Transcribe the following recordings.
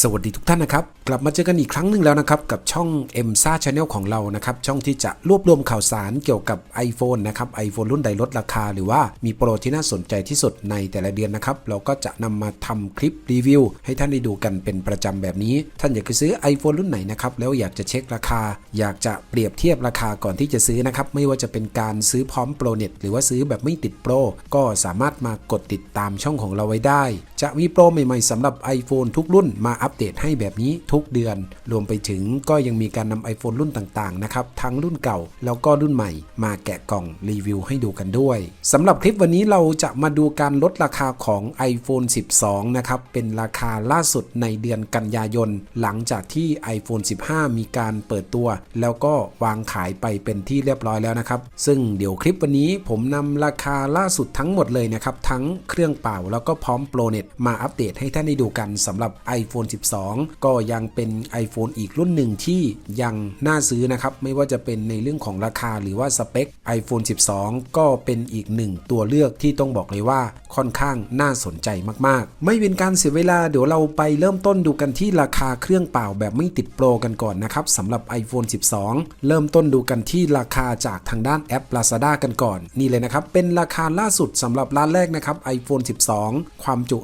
สวัสดีทุกท่านนะครับ กลับมาเจอกันอีกครั้งหนึ่งแล้วนะครับ กับช่อง m s a Channel ของเรานะครับ ช่องที่จะรวบรวมข่าวสารเกี่ยวกับ iPhone นะครับ iPhone รุ่นใดลดราคา หรือว่ามีโปรที่น่าสนใจที่สุดในแต่ละเดือนนะครับ เราก็จะนำมาทำคลิปรีวิว ให้ท่านได้ดูกันเป็นประจำแบบนี้ ท่านอยากจะซื้อ iPhone รุ่นไหนนะครับ แล้วอยากจะเช็คราคา อยากจะเปรียบเทียบราคาก่อนที่จะซื้อนะครับไม่ว่าจะเป็นการซื้อพร้อมโปรเน็ตหรือว่าซื้อแบบไม่ติดโปรก็สามารถมากดติดตามช่องของเราไว้ได้ จะมีโปรใหม่ ๆสำหรับ iPhone ทุกรุ่นมาอัปเดตให้แบบนี้ทุกเดือน รวมไปถึงก็ยังมีการนำ iPhone รุ่นต่างๆนะครับทั้งรุ่นเก่าแล้วก็รุ่นใหม่ มาแกะกล่องรีวิวให้ดูกันด้วยสำหรับคลิปวันนี้เราจะมาดูการลดราคาของ iPhone 12 นะครับเป็นราคาล่าสุดในเดือนกันยายน หลังจากที่ iPhone 15 มีการเปิดตัว แล้วก็วางขายไปเป็นที่เรียบร้อยแล้วนะครับ ซึ่งเดี๋ยวคลิปวันนี้ผมนำราคาล่าสุดทั้งหมดเลยนะครับ ทั้งเครื่องเป่าแล้วก็พร้อมโปรเน็ตมาอัปเดตให้ท่านได้ดูกันสำหรับ iPhone 12 ก็ยังเป็น iPhone อีกรุ่นหนึ่งที่ยังน่าซื้อนะครับ ไม่ว่าจะเป็นในเรื่องของราคาหรือว่าสเปค iPhone 12 ก็เป็นอีกหนึ่งตัวเลือกที่ต้องบอกเลยว่าค่อนข้างน่าสนใจมากๆ ไม่เป็นการเสียเวลาเดี๋ยวเราไปเริ่มต้นดูกันที่ราคาเครื่องเปล่าแบบไม่ติดโปรกันก่อนนะครับสำหรับ iPhone 12 เริ่มต้นดูกันที่ราคาจากทางด้านแอป Lazada กันก่อน นี่เลยนะครับ เป็นราคาล่าสุดสำหรับร้านแรกนะครับ iPhone 12 ความจุ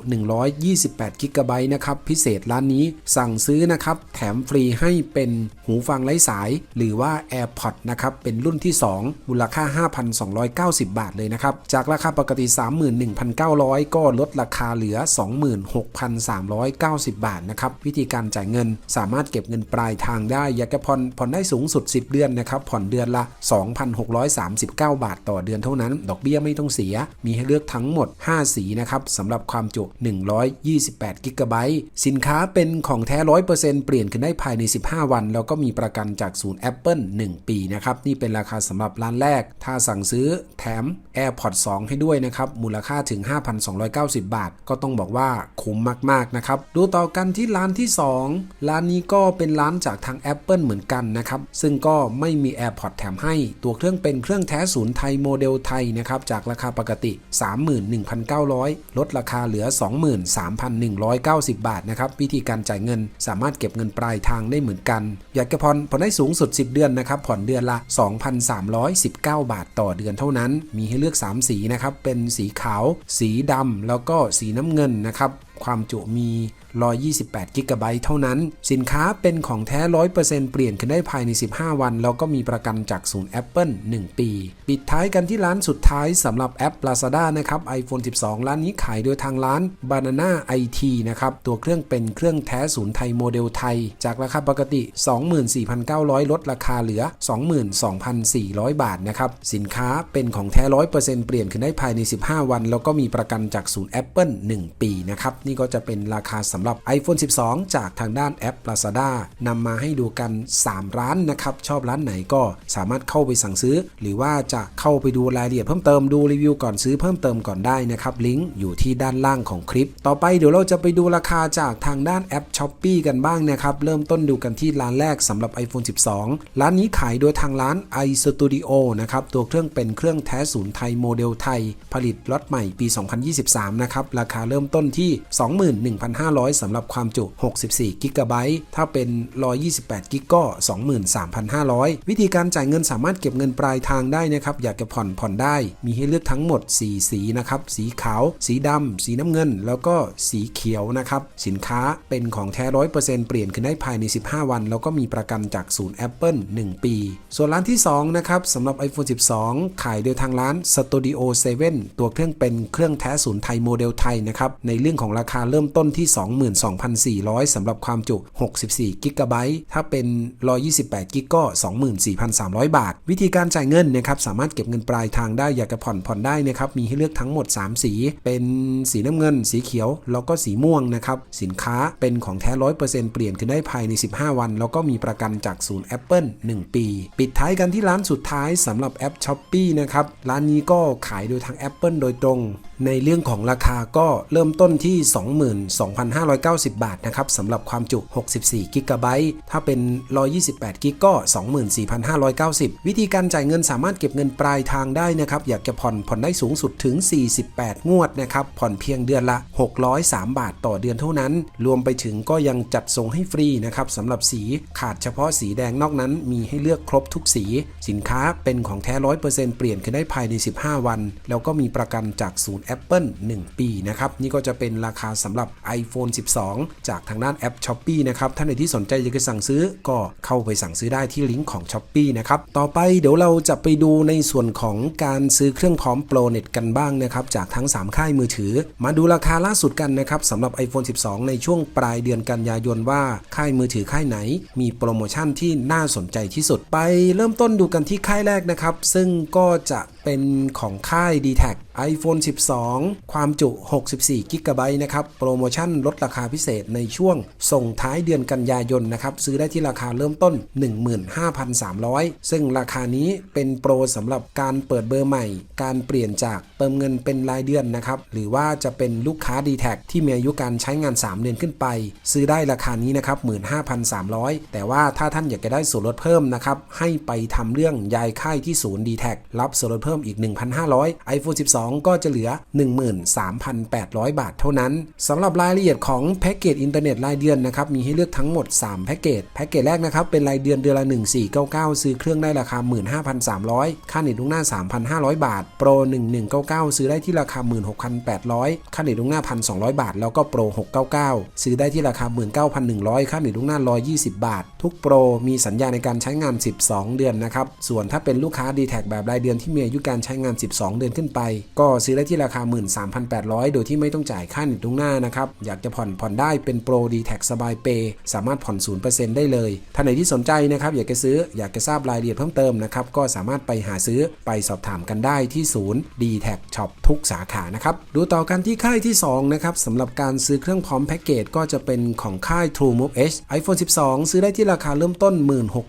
128 g b นะครับ พิเศษร้านนี้สั่งซื้อนะครับ แถมฟรีให้เป็นหูฟังไร้สาย หรือว่า AirPods นะครับ เป็นรุ่นที่ 2 มูลค่า 5,290 บาทเลยนะครับ จากราคาปกติ 31,900 ก็ลดราคาเหลือ 26,390 บาทนะครับ วิธีการจ่ายเงินสามารถเก็บเงินปลายทางได้อยากจะผ่อนผ่อนได้สูงสุด 10 เดือนนะครับ ผ่อนเดือนละ 2,639 บาทต่อเดือนเท่านั้น ดอกเบี้ยไม่ต้องเสีย มีให้เลือกทั้งหมด 5 สีนะครับสำหรับความจุ 128 กิกะไบต์สินค้าเป็นของแท้100%เปอร์เซ็นเปลี่ยนขึ้นได้ภายใน 15 วัน แล้วก็มีประกันจากศูนย์ Apple 1 ปีนะครับ นี่เป็นราคาสำหรับร้านแรก ถ้าสั่งซื้อแถม AirPods 2 ให้ด้วยนะครับ มูลค่าถึง 5,290 บาท ก็ต้องบอกว่าคุ้มมากๆนะครับ ดูต่อกันที่ร้านที่ 2 ร้านนี้ก็เป็นร้านจากทาง Apple เหมือนกันนะครับ ซึ่งก็ไม่มี AirPods แถมให้ ตัวเครื่องเป็นเครื่องแท้ศูนย์ไทยโมเดลไทยนะครับ จากราคาปกติ 31,900 ลดราคาเหลือ 23,190 บาทนะครับวิธีการจ่ายเงิน สามารถเก็บเงินปลายทางได้เหมือนกัน อยากจะผ่อนผ่อนได้สูงสุด 10 เดือนนะครับ ผ่อนเดือนละ 2,319 บาทต่อเดือนเท่านั้น มีให้เลือก 3 สีนะครับ เป็นสีขาว สีดำแล้วก็สีน้ำเงินนะครับ ความจุมี 128 กิกะไบต์เท่านั้น สินค้าเป็นของแท้ 100%เปลี่ยนขึ้นได้ภายใน 15 วัน แล้วก็มีประกันจากศูนย์ Apple 1 ปี ปิดท้ายกันที่ร้านสุดท้ายสำหรับแอป Lazada นะครับ iPhone 12 ร้านนี้ขายโดยทางร้าน Banana IT นะครับ ตัวเครื่องเป็นเครื่องแท้ศูนย์ไทยโมเดลไทย จากราคาปกติ 24,900 ลดราคาเหลือ 22,400 บาทนะครับ สินค้าเป็นของแท้ 100%เปลี่ยนขึ้นได้ภายใน 15 วัน แล้วก็มีประกันจากศูนย์ Apple 1 ปีนะครับนี่ก็จะเป็นราคาสำหรับ iPhone 12 จากทางด้านแอป Lazada นำมาให้ดูกัน 3 ร้านนะครับ ชอบร้านไหนก็สามารถเข้าไปสั่งซื้อ หรือว่าจะเข้าไปดูรายละเอียดเพิ่มเติมดูรีวิวก่อนซื้อเพิ่มเติมก่อนได้นะครับลิงก์อยู่ที่ด้านล่างของคลิป ต่อไปเดี๋ยวเราจะไปดูราคาจากทางด้านแอป s h อ p e e กันบ้างนะครับเริ่มต้นดูกันที่ร้านแรกสำหรับ iPhone 12 ร้านนี้ขายโดยทางร้าน iStudio นะครับตัวเครื่องเป็นเครื่องแท้ศูนย์ไทยโมเดลไทย ผลิตล็อตใหม่ปี 2023 นะครับราคาเริ่มต้นที่21,500 สำหรับความจุ 64 กิกะไบต์ ถ้าเป็น 128 กิกก็ 23,500 วิธีการจ่ายเงินสามารถเก็บเงินปลายทางได้นะครับ อยากจะผ่อนผ่อนได้ มีให้เลือกทั้งหมด 4 สีนะครับ สีขาว สีดำ สีน้ำเงิน แล้วก็สีเขียวนะครับ สินค้าเป็นของแท้ 100%เปลี่ยนขึ้นได้ภายใน 15 วัน แล้วก็มีประกันจากศูนย์ Apple 1 ปี ส่วนร้านที่ 2 นะครับสำหรับ iPhone 12 ขายโดยทางร้าน Studio 7 ตัวเครื่องเป็นเครื่องแท้ศูนย์ไทยโมเดลไทยนะครับ ในเรื่องของราราคาเริ่มต้นที่ 22,400สำหรับความจุ 64กิกะไบต์ถ้าเป็น 128กิกก็ 24,300 บาท วิธีการจ่ายเงินนะครับ สามารถเก็บเงินปลายทางได้อยากจะผ่อนผ่อนได้นะครับ มีให้เลือกทั้งหมด 3 สี เป็นสีน้ำเงิน สีเขียว แล้วก็สีม่วงนะครับ สินค้าเป็นของแท้ 100%เปลี่ยนขึ้นได้ภายใน 15 วัน แล้วก็มีประกันจากศูนย์ Apple 1 ปี ปิดท้ายกันที่ร้านสุดท้ายสำหรับแอป s h อ p e e นะครับ ร้านนี้ก็ขายโดยทาง Apple โดยตรงในเรื่องของราคาก็เริ่มต้นที่ 22,590 บาทนะครับสำหรับความจุ 64กิกะไบต์ถ้าเป็น 128กิกก็ 24,590 วิธีการจ่ายเงินสามารถเก็บเงินปลายทางได้นะครับ อยากจะผ่อนผ่อนได้สูงสุดถึง 48 งวดนะครับ ผ่อนเพียงเดือนละ 603 บาทต่อเดือนเท่านั้น รวมไปถึงก็ยังจัดส่งให้ฟรีนะครับสำหรับสีขาดเฉพาะสีแดงนอกนั้น มีให้เลือกครบทุกสี สินค้าเป็นของแท้ 100%เปลี่ยนขึ้นได้ภายใน 15 วัน แล้วก็มีประกันจากศูนย์ Apple 1 ปีนะครับ นี่ก็จะเป็นราคาสำหรับ iPhone 12 จากทางด้านแอป s h o p e e นะครับ ท่านใดที่สนใจอยากจะสั่งซื้อก็เข้าไปสั่งซื้อได้ที่ลิงก์ของ s h o p e e นะครับ ต่อไปเดี๋ยวเราจะไปดูในส่วนของการซื้อเครื่องพร้อมโปรเน็ตกันบ้างนะครับจากทั้ง 3 ค่ายมือถือ มาดูราคาล่าสุดกันนะครับสำหรับ iPhone 12 ในช่วงปลายเดือนกันยายนว่าค่ายมือถือค่ายไหน มีโปรโมชั่นที่น่าสนใจที่สุดไปเริ่มต้นดูกันที่ค่ายแรกนะครับ ซึ่งก็จะเป็นของค่าย d t แท iPhone 12 ความจุ 64 กิกะไบต์นะครับ โปรโมชั่นลดราคาพิเศษในช่วง ส่งท้ายเดือนกันยายนนะครับ ซื้อได้ที่ราคาเริ่มต้น 15,300 ซึ่งราคานี้เป็นโปรสำหรับการเปิดเบอร์ใหม่ การเปลี่ยนจากเติมเงินเป็นรายเดือนนะครับ หรือว่าจะเป็นลูกค้า d t แทที่มีอายุการใช้งาน 3 เดือนขึ้นไป ซื้อได้ราคานี้นะครับ 15,300 แต่ว่าถ้าท่านอยากจะได้ส่วนลดเพิ่มนะครับ ให้ไปทำเรื่องย้ายค่ายที่ศูนย์ d t แทรับส่วนลดเพิ่มอีก 1,500 iPhone 12 2 ก็จะเหลือ 13,800 บาทเท่านั้นสำหรับรายละเอียดของแพ็กเกจอินเทอร์เน็ตรายเดือนนะครับมีให้เลือกทั้งหมด 3 แพ็กเกจแพ็กเกจแรกนะครับเป็นรายเดือนเดือนละ 1499 ซื้อเครื่องได้ราคา 15,300 ค่าเน็ตลุงหน้า 3,500 บาท โปร 1199 ซื้อได้ที่ราคา 16,800 ค่าเน็ตลุงหน้า 1,200 บาท แล้วก็โปร 699 ซื้อได้ที่ราคา 19,100 ค่าเน็ตลุงหน้า 120 บาท ทุกโปรมีสัญญาในการใช้งาน 12 เดือนนะครับส่วนถ้าเป็นลูกค้า d t แทแบบรายเดือนที่มีอายุการใช้งาน 12 เดือนขึ้นไปก็ซื้อได้ที่ราคา 13,800 โดยที่ไม่ต้องจ่ายค่าเน็ตลุงหน้านะครับ อยากจะผ่อนผ่อนได้เป็นโปร d t แท็สบายเปย์สามารถผ่อน 0%ได้เลยท่านไหนที่สนใจนะครับ อยากจะซื้ออยากจะทราบรายละเอียดเพิ่มเติมนะครับ ก็สามารถไปหาซื้อไปสอบถามกันได้ที่ศูนย์ d t แท็ช็อปทุกสาขานะครับ ดูต่อกันที่ค่ายที่ 2 นะครับสำหรับการซื้อเครื่องพร้อมแพ็กเกจก็จะเป็นของค่าย True Move H iPhone 12 ซื้อได้ที่ราคาเริ่มต้น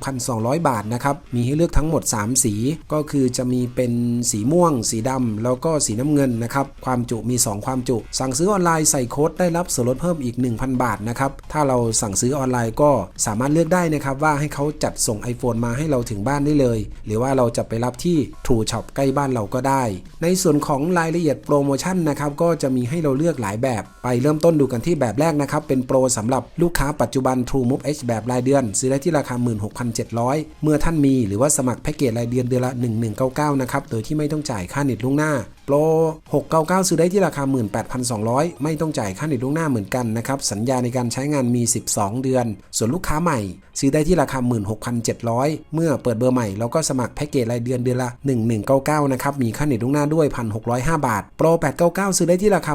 16,200 บาทนะครับมีให้เลือกทั้งหมด 3 สีก็คือจะมีเป็นสีม่วง สีดำแล้วก็สีน้ำเงินนะครับความจุมี 2 ความจุ สั่งซื้อออนไลน์ใส่โค้ดได้รับส่วนลดเพิ่มอีก 1,000 บาทนะครับถ้าเราสั่งซื้อออนไลน์ก็สามารถเลือกได้นะครับว่าให้เขาจัดส่ง iPhone มาให้เราถึงบ้านได้เลย หรือว่าเราจะไปรับที่ True Shop ใกล้บ้านเราก็ได้ ในส่วนของรายละเอียดโปรโมชั่นนะครับก็จะมีให้เราเลือกหลายแบบ ไปเริ่มต้นดูกันที่แบบแรกนะครับเป็นโปรสำหรับลูกค้าปัจจุบัน True Move H แบบรายเดือน ซื้อได้ที่ราคา 16,700 เมื่อท่านมีหรือว่าสมัครแพ็กเกจรายเดือนเดือนละ 1199 นะครับโดยที่ไม่ต้องจ่ายค่าเน็ตล่วงหน้าโปร699 ซื้อได้ที่ราคา 18,200 ไม่ต้องจ่ายค่าเน็ตล่วงหน้าเหมือนกันนะครับ สัญญาในการใช้งานมี 12 เดือน ส่วนลูกค้าใหม่ ซื้อได้ที่ราคา 16,700 เมื่อเปิดเบอร์ใหม่ แล้วก็สมัครแพ็กเกจรายเดือนเดือนละ 1199 นะครับ มีค่าเน็ตล่วงหน้าด้วย 1,605 บาทโปร899 ซื้อได้ที่ราคา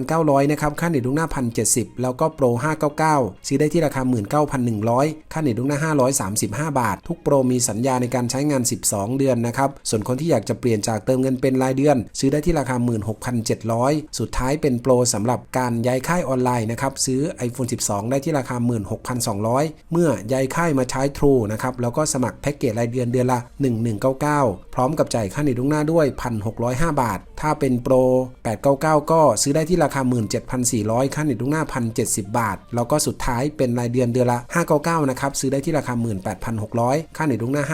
17,900 นะครับ ค่าเน็ตล่วงหน้า 1,070 แล้วก็โปร599 ซื้อได้ที่ราคา 19,100 ค่าเน็ตล่วงหน้า 535 บาท ทุกโปรมีสัญญาในการใช้งาน 12 เดือนนะครับ ส่วนคนที่อยากจะเปลี่ยนจากเติมเงินเป็นรายเดือนซื้อได้ที่ราคา 16,700 สุดท้ายเป็นโปรสำหรับการย้ายค่ายออนไลน์นะครับ ซื้อ iPhone 12 ได้ที่ราคา 16,200 เมื่อย้ายค่ายมาใช้ True นะครับ แล้วก็สมัครแพ็กเกจรายเดือนเดือนละ 1199 พร้อมกับจ่ายค่าเน็ตล่วงหน้าด้วย 1,605 บาท ถ้าเป็นโปร 899 ก็ซื้อได้ที่ราคา 17,400 ค่าเน็ตล่วงหน้า 1,070 บาท แล้วก็สุดท้ายเป็นรายเดือนเดือนละ 599 นะครับ ซื้อได้ที่ราคา 18,600 ค่าเน็ตล่วงหน้า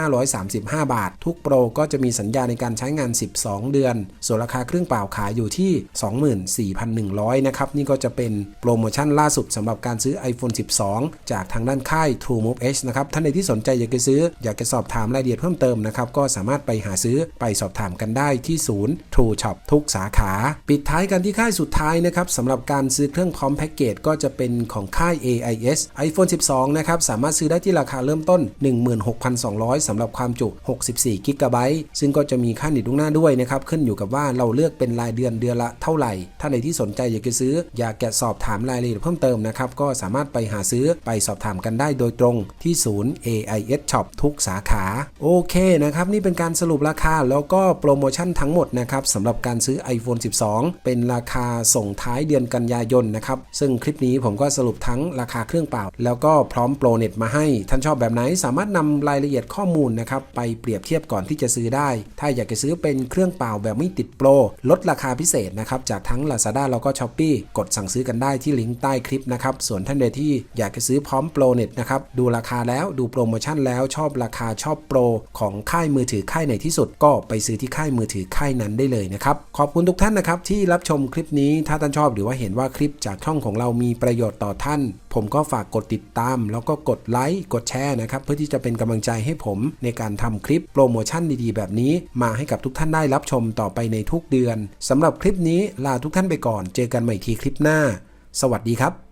535 บาท ทุกโปรก็จะมีสัญญาในการใช้งาน 12 เดือน ส่วนราคาเครื่องเปล่าขายอยู่ที่ 24,100 นะครับ นี่ก็จะเป็นโปรโมชั่นล่าสุดสำหรับการซื้อ iPhone 12 จากทางด้านค่าย True Move H นะครับ ท่านใดที่สนใจอยากจะซื้อ อยากจะสอบถามรายละเอียดเพิ่มเติมนะครับ ก็สามารถไปหาซื้อไปสอบถามกันได้ที่ศูนย์ True Shop ทุกสาขา ปิดท้ายกันที่ค่ายสุดท้ายนะครับสำหรับการซื้อเครื่องพร้อมแพ็กเกจก็จะเป็นของค่าย AIS iPhone 12 นะครับ สามารถซื้อได้ที่ราคาเริ่มต้น 16,200สำหรับความจุ 64กิกะไบต์ซึ่งก็จะมีค่าเน็ตล่วงหน้าด้วยนะครับ ขึ้นอยู่กับว่าเราเลือกเป็นรายเดือนเดือนละเท่าไหร่ ถ้าในที่สนใจอยากจะซื้อ อยากจะสอบถามรายละเอียดเพิ่มเติมนะครับ ก็สามารถไปหาซื้อไปสอบถามกันได้โดยตรงที่ศูนย์ AIS Shop ทุกสาขา โอเคนะครับ นี่เป็นการสรุปราคาแล้วก็โปรโมชั่นทั้งหมดนะครับสำหรับการซื้อ iPhone 12 เป็นราคาส่งท้ายเดือนกันยายนนะครับ ซึ่งคลิปนี้ผมก็สรุปทั้งราคาเครื่องเปล่า แล้วก็พร้อมโปรเน็ตมาให้ ท่านชอบแบบไหนสามารถนำรายละเอียดข้อมูลนะครับไปเปรียบเทียบก่อนที่จะซื้อได้ ถ้าอยากจะซื้อเป็นเครื่องเปล่าแบบไม่ติดโปรลดราคาพิเศษนะครับจากทั้ง Lazada แล้วก็ Shopee กดสั่งซื้อกันได้ที่ลิงก์ใต้คลิปนะครับส่วนท่านใดที่อยากจะซื้อพร้อมโปรเน็ตนะครับดูราคาแล้วดูโปรโมชั่นแล้วชอบราคาชอบโปรของค่ายมือถือค่ายไหนที่สุดก็ไปซื้อที่ค่ายมือถือค่ายนั้นได้เลยนะครับขอบคุณทุกท่านนะครับที่รับชมคลิปนี้ถ้าท่านชอบหรือว่าเห็นว่าคลิปจากช่องของเรามีประโยชน์ต่อท่าน ผมก็ฝากกดติดตาม แล้วก็กดไลค์กดแชร์นะครับ เพื่อที่จะเป็นกำลังใจให้ผมในการทำคลิปโปรโมชั่นดีๆ แบบนี้ มาให้กับทุกท่านได้รับชมต่อไปในทุกเดือนสำหรับคลิปนี้ลาทุกท่านไปก่อน เจอกันใหม่ทีคลิปหน้า สวัสดีครับ